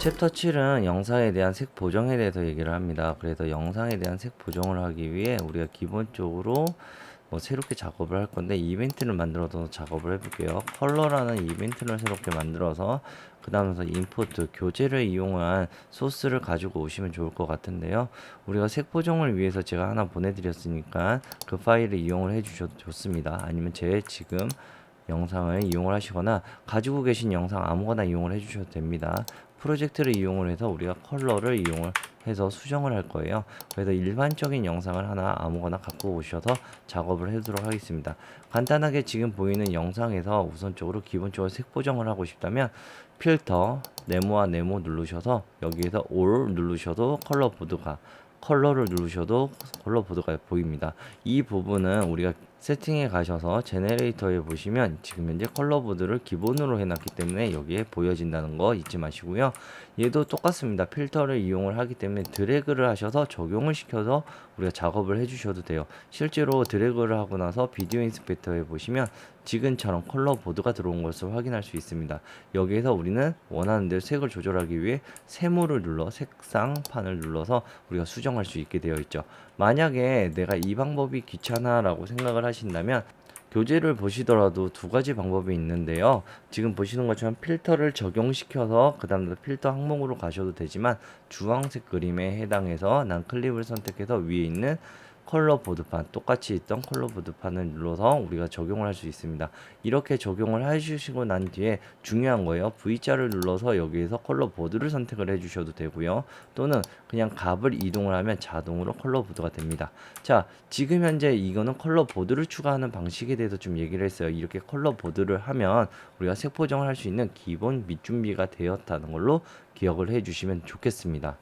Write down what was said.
챕터 7은 영상에 대한 색 보정에 대해서 얘기를 합니다. 그래서 영상에 대한 색 보정을 하기 위해 우리가 기본적으로 뭐 새롭게 작업을 할 건데 이벤트를 만들어서 작업을 해볼게요. 컬러라는 이벤트를 새롭게 만들어서 그 다음에서 임포트 교재를 이용한 소스를 가지고 오시면 좋을 것 같은데요. 우리가 색 보정을 위해서 제가 하나 보내드렸으니까 그 파일을 이용을 해주셔도 좋습니다. 아니면 제 지금 영상을 이용을 하시거나 가지고 계신 영상 아무거나 이용을 해주셔도 됩니다. 프로젝트를 이용을 해서 우리가 컬러를 이용을 해서 수정을 할 거예요. 그래서 일반적인 영상을 하나 아무거나 갖고 오셔서 작업을 해도록 하겠습니다. 간단하게 지금 보이는 영상에서 우선적으로 기본적으로 색 보정을 하고 싶다면 필터 네모와 네모 누르셔서 여기에서 올 누르셔도 컬러 보드가 컬러를 누르셔도 컬러 보드가 보입니다. 이 부분은 우리가 세팅에 가셔서 제네레이터에 보시면 지금 현재 컬러 보드를 기본으로 해놨기 때문에 여기에 보여진다는 거 잊지 마시고요. 얘도 똑같습니다. 필터를 이용을 하기 때문에 드래그를 하셔서 적용을 시켜서 우리가 작업을 해주셔도 돼요. 실제로 드래그를 하고 나서 비디오 인스펙터에 보시면 지금처럼 컬러 보드가 들어온 것을 확인할 수 있습니다. 여기에서 우리는 원하는 대로 색을 조절하기 위해 세모를 눌러 색상판을 눌러서 우리가 수정할 수 있게 되어 있죠. 만약에 내가 이 방법이 귀찮아 라고 생각을 하신다면 교재를 보시더라도 두 가지 방법이 있는데요. 지금 보시는 것처럼 필터를 적용시켜서 그 다음 필터 항목으로 가셔도 되지만 주황색 그림에 해당해서 난 클립을 선택해서 위에 있는 컬러 보드판 똑같이 있던 컬러 보드판을 눌러서 우리가 적용을 할 수 있습니다. 이렇게 적용을 해주시고 난 뒤에 중요한 거예요. V자를 눌러서 여기에서 컬러 보드를 선택을 해주셔도 되고요. 또는 그냥 값을 이동을 하면 자동으로 컬러 보드가 됩니다. 자, 지금 현재 이거는 컬러 보드를 추가하는 방식에 대해서 좀 얘기를 했어요. 이렇게 컬러 보드를 하면 우리가 색 보정을 할 수 있는 기본 밑준비가 되었다는 걸로 기억을 해주시면 좋겠습니다.